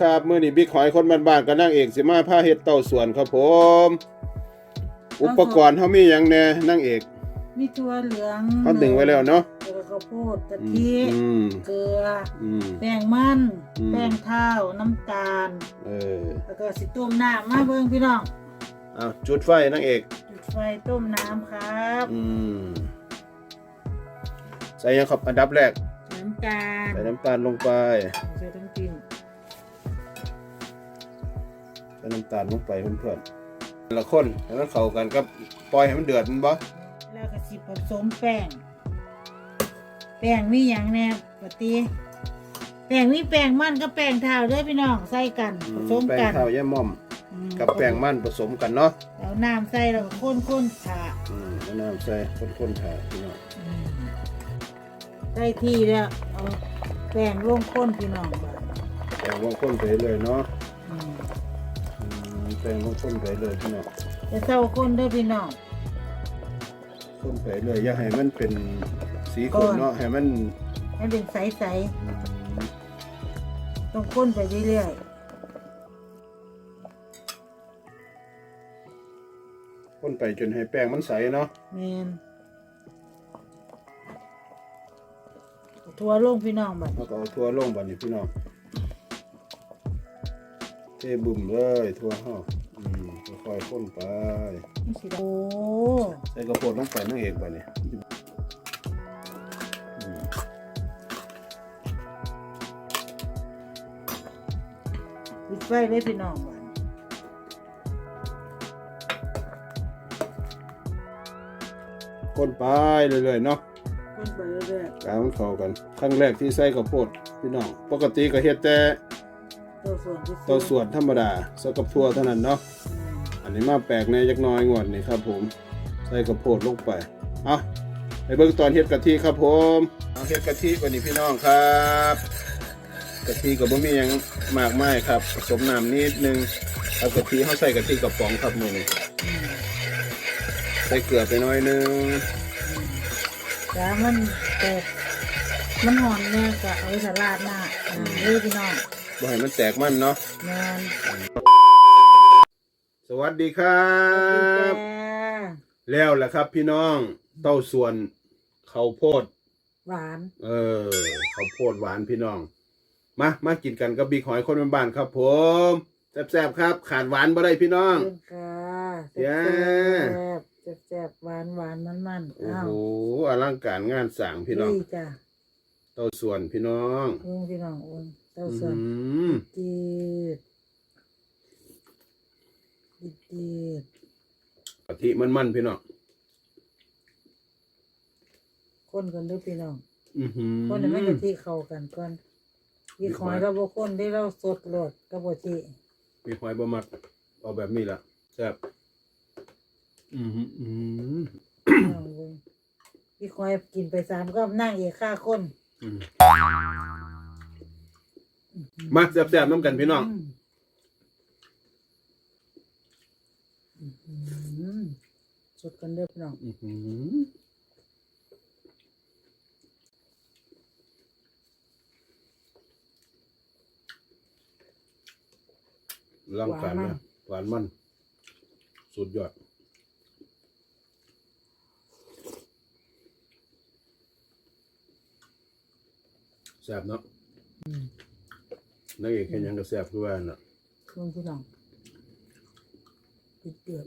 ครับมื้อนี้บิ๊กหอยคนบ้านๆกับนางเอกสิมาพาเฮ็ดเต้าส่วนครับผม อุปกรณ์เฮามีหยังแหน่นางเอกมีถั่วเหลืองเฮาดึงไว้แล้วเนาะแล้วก็ข้าวโพดกะอืทิมอืมเกลืออืม แป้งมันอืม แป้งข้าวน้ำตาล เออแล้วก็สิต้มน้ำมาเบิ่งพี่น้องเอาจุดไฟนางเอก จุดไฟต้มน้ำครับอืมใส่หยังครับอันดับแรกน้ำตาลใส่น้ำตาลลงไปใส่ทั้งกินใส่ น้ำตาลลงไปเพื่อนๆแต่ละคนให้มันเข้ากันกับปล่อยให้มันเดือดมันบ่แล้วก็สิผสมแป้ง แป้งมีหยังแน่ปกติแป้งมีแป้งมันกับแป้งเท้าเด้อพี่น้องใส่กันอืผมสมแป้งกันข้าวย่าม่อม อืมกับแป้งมันผสมกันเนาะแล้วน้ำใส่แล้วก็ข้นๆค่ะอืมเอาน้ำใส่ข้นๆถ่ายพี่น้องได้ที่แล้วเอาแป้งลงข้นพี่น้องบ้านแป้งลงข้นไปเลยเนาะอืมอื มแป้งลงข้นไปเลยพี่น้องจะเศร้าข้นเด้อพี่น้องข้นไปเลย อย่าให้มันเป็นสีข้นก้อนเนาะให้มันให้เป็นใสๆต้องข้นไปเรื่อยข้นไปจนให้แป้งมันใสเนาะแมนทัวลงพี่น้องบัดแล้วก็เอาทั่วลงบัดนี้พี่น้องเทบุ่มเลยทัวห่ออืม ค่อยๆข้นไปนี่สิโอ้ใส่กระโปดลงไปนั่งเอกบัดนี้อืมปิดไฟเลยพี่น้องบัดข้นไปเรื่อยๆเนาะข้นไปเรื่อยกามันเข้ากันครั้งแรกที่ใส่ข้าวโพดพี่น้อง ปกติก็เฮ็ดแต่ๆตัวส่วนที่ตัวส่วนธรรมดาใส่กับทั่วเท่านั้นเนาะ อืมอันนี้มาแปลกในจักหน้อยงวดนี่ครับผมใส่ข้าวโพดลงไปเอาไปเบิ่งตอนเฮ็ดกะทิครับผมเอาเฮ็ดกะทิวันนี้พี่น้องครับกะทิก็บ่มีหยังมากมายครับผสมน้ำนิดนึงเอากะทิเฮาใส่กะทิกระป๋องครับมื้อนี้อืมใส่เกลือไปหน้อยนึงจ้ามันแตกมันหอนเนี่ยก็เอาไว้สลัดหน้าอ่าเลยพี่น้องบ่ให้มันแตกมันเนาะแมนส วัสดีครับจ้าแล้วแหละครับ พี่น้องเต้าส่วนข้าวโพด หวาน เออข้าวโพดหวานพี่น้อง มามากินกันกับบิ๊กหอยคนบ้านๆครับผมแซ่บๆครับ ขาดหวานบ่ได้พี่น้องเพิ่นค่ะจ้าแซ่บแซ่บแซ่บหวานหวานมันมันโอ้อ้าวโหอลังการงานสร้างพี่น้องดีจ้ะเต้าส่วนพี่น้องอุ้งพี่น้องอุ้งเต้าอืส่วนมจีดจี ดจีดกะทิมันๆพี่น้องคนกันเด้วยพี่น้องอือหือคนให้มันกะทิเข้ากันก่อนยี่หอยเราบ่คนได้เราสดโลดกับบ่จิบิ๊กหอยบ่มักเอาแบบนี้ล่ะแซ่บอือหืออือพี่น้องเบิ่งยี่หอยกินไปสามก็นั่งเอกค่าคนอืมมาแซ่บๆน้ำกันพี่น้อง มอืม สดกันเด้อพี่น้องอื้อหือร่างการนะหวานมัน สุดยอดแซ่บเนาะอืมนักเอกแค่ยังก็แซ่บคือว่าน่ะเครื่องพี่น้องปิด เดือด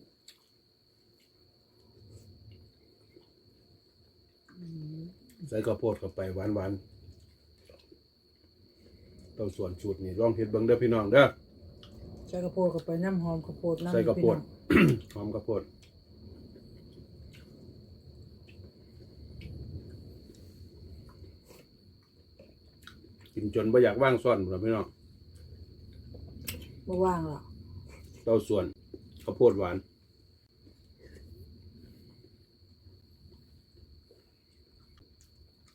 อืมใส่ข้าวโพดเข้าไปหวานหวานๆต้องส่วนสูตรนี่ลองเฮ็ดเบิ่งเด้อพี่น้องเด้อใส่กระโพดกับไปน้ำหอมกระโพดน้ำใส่ข้าวโพดพี่น้องหอมข้าวโพดกินจนบ่อยากว่างซ่อนพุ่นล่ะพี่น้องบ่ว่างหรอกเต้าส่วน ข้าวโพดหวาน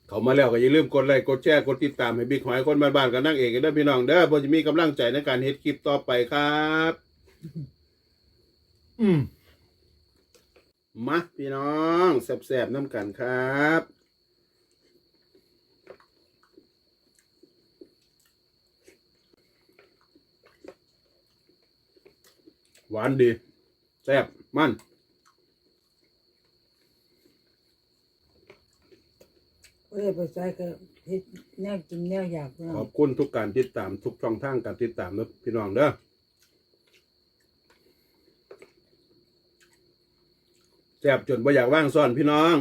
เขามาแล้วก็อย่าลืมกดไลค์กดแชร์กดติดตามให้บิ๊กหอยคนบ้านๆกับนั่งเอกกันเด้อพี่น้องเด้อเพื่อจะมีกำลังใจในการเฮ็ดคลิปต่อไปครับ อืมมาพี่น้องแซ่บๆน้ำกันครับ วานดีแซ่บมันเอ้ยไปใส่ก็เฮ็ดแนวกินแนวอยากพี่น้ขอองบคุณทุกการติดตามทุกช่องทางการติดตามนะพี่น้องเด้อแซ่บจนบ่อยากว่างซ่อนพี่น้อง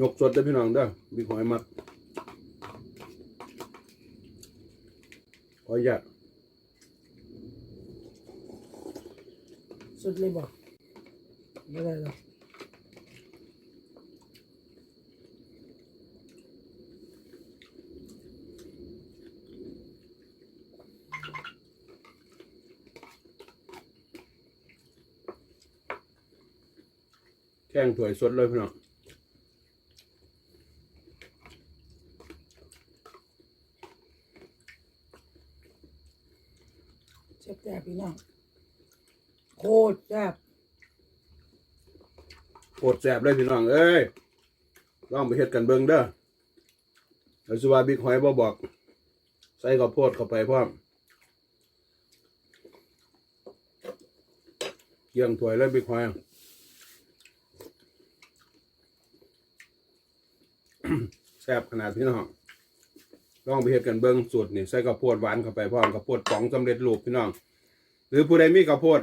ยกสดเด้อพี่น้องเด้อมีหอยมัก ออนุญาตสุดเลยบอกไม่ได้หรอกแข้งถ้วยสดเลยพี่น้อง แซ่บแต่พี่ น้องโคตรแซ่บโคตรแซ่บเลยพี่น้องเอ้ยลองไปเฮ็ดกันเบิ่งเด้อแล้วสิว่าบิ๊กหอยบ่บอก ใส่ข้าวโพดเข้าไปพร้อมเกี่ยงถ้วยเลยบิ๊กหอยแซ่บขนาดพี่น้องลองไปเฮ็ดกันเบิ่งสูตรนี่ใส่ข้าวโพดหวานเข้าไปพร้อมข้าวโพดป๋องสำเร็จรูปพี่น้อง หรือผู้ใดมีข้าวโพด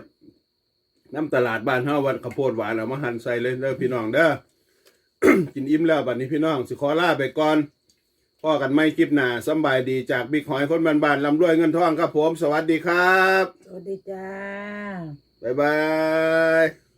น้ำตลาดบ้านเฮาวันข้าวโพดหวานเอามาหั่นใส่เลยเด้อพี่น้องเด้อ กินอิ่มแล้วบัดนี้พี่น้องสิขอลาไปก่อนพ่อกันไม่คลิปหน้าสำบายดีจากบิ๊กหอยคนบ้านๆลำรวยเงินทองครับผม สวัสดีครับ สวัสดีจ้า บ๊ายบาย